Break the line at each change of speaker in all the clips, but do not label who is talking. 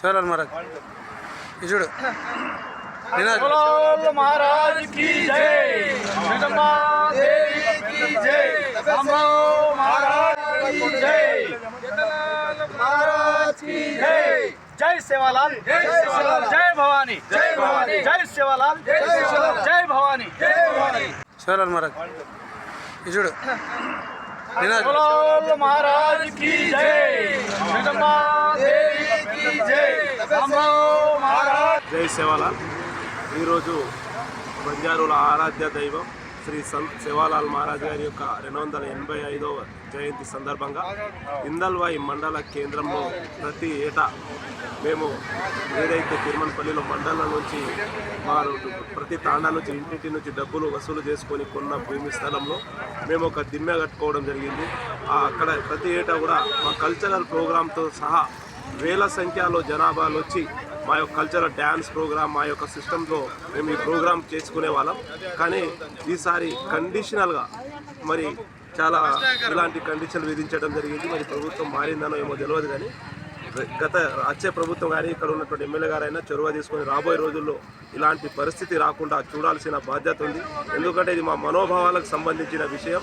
शिवलाल
महाराज महाराज की जय। की जय। महाराज जय। महाराज की जय। जय सेवालाल। जय सेवालाल। जय भवानी। जय भवानी। जय सेवालाल। जय सेवालाल। जय भवानी। जय भवानी।
सेवालाल महाराज
इजुड़ महाराज की जय।
జై శివాల. ఈరోజు బంజారుల ఆరాధ్య దైవం శ్రీ సంత్ శివాలాల్ మహారాజ్ గారి యొక్క రెండు వందల ఎనభై ఐదవ జయంతి సందర్భంగా ఇందల్వాయి మండల కేంద్రంలో ప్రతి ఏటా మేము ఏదైతే తిరుమలపల్లిలో మండలం నుంచి వారు ప్రతి తాండా నుంచి ఇంటింటి నుంచి డబ్బులు వసూలు చేసుకొని కొన్న భూమి స్థలంలో మేము ఒక దిమ్మె కట్టుకోవడం జరిగింది. అక్కడ ప్రతి ఏటా కూడా మా కల్చరల్ ప్రోగ్రాంతో సహా వేల సంఖ్యలో జనాభాలు వచ్చి మా యొక్క కల్చరల్ డ్యాన్స్ ప్రోగ్రామ్ మా యొక్క సిస్టంలో మేము ఈ ప్రోగ్రామ్ చేసుకునే వాళ్ళం. కానీ ఈసారి కండిషనల్గా మరి చాలా ఇలాంటి కండిషన్లు విధించడం జరిగింది. మరి ప్రభుత్వం మారిందనో ఏమో తెలియదు కానీ గత వచ్చే ప్రభుత్వం కానీ ఇక్కడ ఉన్నటువంటి ఎమ్మెల్యే గారైనా చొరవ తీసుకొని రాబోయే రోజుల్లో ఇలాంటి పరిస్థితి రాకుండా చూడాల్సిన బాధ్యత ఉంది. ఎందుకంటే ఇది మా మనోభావాలకు సంబంధించిన విషయం.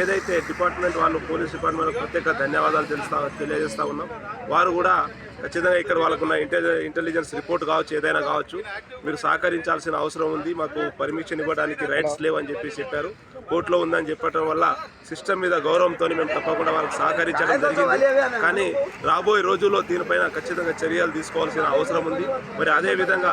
ఏదైతే డిపార్ట్మెంట్ వాళ్ళు పోలీస్ డిపార్ట్మెంట్ ప్రత్యేక ధన్యవాదాలు తెలుస్తా తెలియజేస్తా ఉన్నాం. వారు కూడా ఖచ్చితంగా ఇక్కడ వాళ్ళకున్న ఇంటెలి ఇంటెలిజెన్స్ రిపోర్ట్ కావచ్చు ఏదైనా కావచ్చు మీరు సహకరించాల్సిన అవసరం ఉంది మాకు పర్మిషన్ ఇవ్వడానికి రైట్స్ లేవని చెప్పి చెప్పారు. కోర్టులో ఉందని చెప్పడం వల్ల సిస్టమ్ మీద గౌరవంతో మేము తప్పకుండా వాళ్ళకి సహకరించడం జరిగింది. కానీ రాబోయే రోజుల్లో దీనిపైన ఖచ్చితంగా చర్యలు తీసుకోవాల్సిన అవసరం ఉంది. మరి అదే విధంగా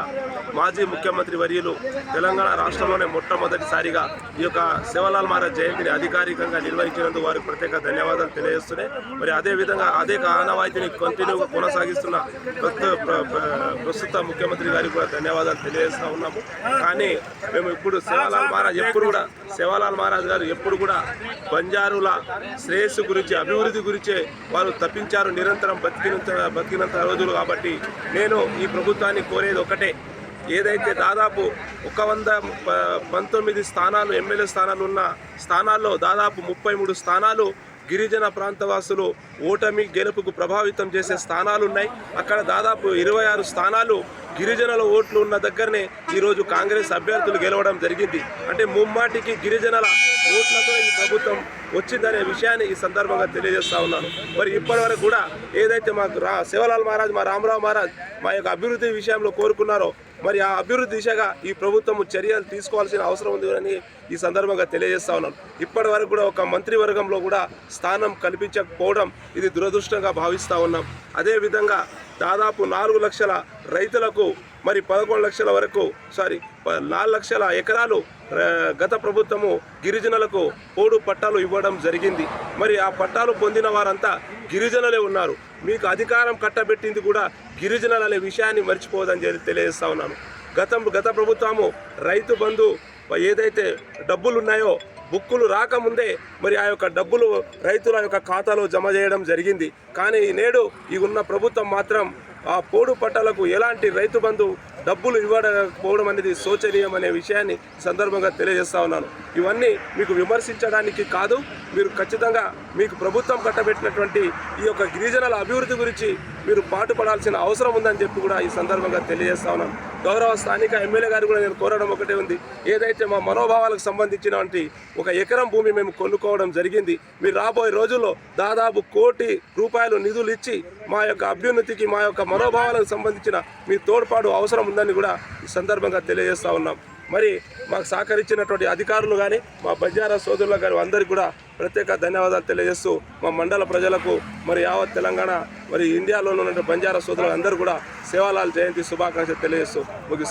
మాజీ ముఖ్యమంత్రి వర్యులు తెలంగాణ రాష్ట్రంలోనే మొట్టమొదటిసారిగా ఈ యొక్క శివలాల్ మహారాజ్ జయంతిని అధికారికంగా నిర్వహించినందుకు వారికి ప్రత్యేక ధన్యవాదాలు తెలియజేస్తున్నాయి. మరి అదే విధంగా అదే ఆనవాయితీని కంటిన్యూగా కొనసాగి ప్రస్తుత ప్రస్తుత ముఖ్యమంత్రి గారికి కూడా ధన్యవాదాలు తెలియజేస్తా ఉన్నాము. కానీ మేము ఇప్పుడు సేవాలాల్ మహారాజ్ ఎప్పుడు కూడా శివలాల్ మహారాజ్ గారు ఎప్పుడు కూడా బంజారుల శ్రేయస్సు గురించి అభివృద్ధి గురించే వారు తప్పించారు. నిరంతరం బతికినంత బతికినంత రోజులు కాబట్టి నేను ఈ ప్రభుత్వాన్ని కోరేది ఒకటే. ఏదైతే దాదాపు ఒక వంద పంతొమ్మిది స్థానాలు ఎమ్మెల్యే స్థానాలు ఉన్న స్థానాల్లో దాదాపు ముప్పై మూడు స్థానాలు గిరిజన ప్రాంతవాసులు ఓటమి గెలుపుకు ప్రభావితం చేసే స్థానాలు ఉన్నాయి అక్కడ దాదాపు ఇరవై ఆరు స్థానాలు గిరిజనుల ఓట్లు ఉన్న దగ్గరనే ఈరోజు కాంగ్రెస్ అభ్యర్థులు గెలవడం జరిగింది. అంటే ముమ్మాటికి గిరిజనుల ఓట్లతో ఈ ప్రభుత్వం వచ్చిందనే విషయాన్ని ఈ సందర్భంగా తెలియజేస్తా ఉన్నాను. మరి ఇప్పటి వరకు కూడా ఏదైతే మాకు రా శివలాల్ మహారాజ్ మా రామరావు మహారాజ్ మా యొక్క అభివృద్ధి విషయంలో కోరుకున్నారో మరి ఆ అభివృద్ధి దిశగా ఈ ప్రభుత్వం చర్యలు తీసుకోవాల్సిన అవసరం ఉంది అని ఈ సందర్భంగా తెలియజేస్తా ఉన్నాను. ఇప్పటి వరకు కూడా ఒక మంత్రివర్గంలో కూడా స్థానం కల్పించకపోవడం ఇది దురదృష్టంగా భావిస్తూ ఉన్నాం. అదేవిధంగా దాదాపు నాలుగు లక్షల రైతులకు మరి పదకొండు లక్షల వరకు సారీ ప- నాలుగు లక్షల ఎకరాలు గత ప్రభుత్వము గిరిజనులకు పోడు పట్టాలు ఇవ్వడం జరిగింది. మరి ఆ పట్టాలు పొందిన వారంతా గిరిజనులే ఉన్నారు. మీకు అధికారం కట్టబెట్టింది కూడా గిరిజనులు అనే విషయాన్ని మర్చిపోదని చెప్పి తెలియజేస్తా ఉన్నాను. గతం గత ప్రభుత్వము రైతు బంధు ఏదైతే డబ్బులు ఉన్నాయో బుక్కులు రాకముందే మరి ఆ యొక్క డబ్బులు రైతుల యొక్క ఖాతాలో జమ చేయడం జరిగింది. కానీ నేడు ఈ ఉన్న ప్రభుత్వం మాత్రం ఆ పోడు పట్టాలకు ఎలాంటి రైతు బంధు డబ్బులు ఇవ్వకపోవడం అనేది శోచనీయం అనే విషయాన్ని సందర్భంగా తెలియజేస్తా ఉన్నాను. ఇవన్నీ మీకు విమర్శించడానికి కాదు మీరు ఖచ్చితంగా మీకు ప్రభుత్వం కట్టబెట్టినటువంటి ఈ యొక్క గిరిజనుల అభివృద్ధి గురించి మీరు పాటుపడాల్సిన అవసరం ఉందని చెప్పి కూడా ఈ సందర్భంగా తెలియజేస్తా ఉన్నాం. గౌరవ స్థానిక ఎమ్మెల్యే గారు కూడా నేను కోరడం ఒకటే ఉంది. ఏదైతే మా మనోభావాలకు సంబంధించినటువంటి ఒక ఎకరం భూమి మేము కొనుక్కోవడం జరిగింది మీరు రాబోయే రోజుల్లో దాదాపు కోటి రూపాయలు నిధులు ఇచ్చి మా యొక్క అభ్యున్నతికి మా యొక్క మనోభావాలకు సంబంధించిన మీ తోడ్పాటు అవసరం ఉందని కూడా ఈ సందర్భంగా తెలియజేస్తా ఉన్నాం. మరి మాకు సహకరించినటువంటి అధికారులు కానీ మా బంజారా సోదరులకు కానీ అందరికీ కూడా ప్రత్యేక ధన్యవాదాలు తెలియజేస్తూ మా మండల ప్రజలకు మరి యావత్ తెలంగాణ మరి ఇండియాలో ఉన్న బంజారా సోదరులు అందరూ కూడా సేవాలాల్ జయంతి శుభాకాంక్షలు తెలియజేస్తూ ముగిస్తున్నాను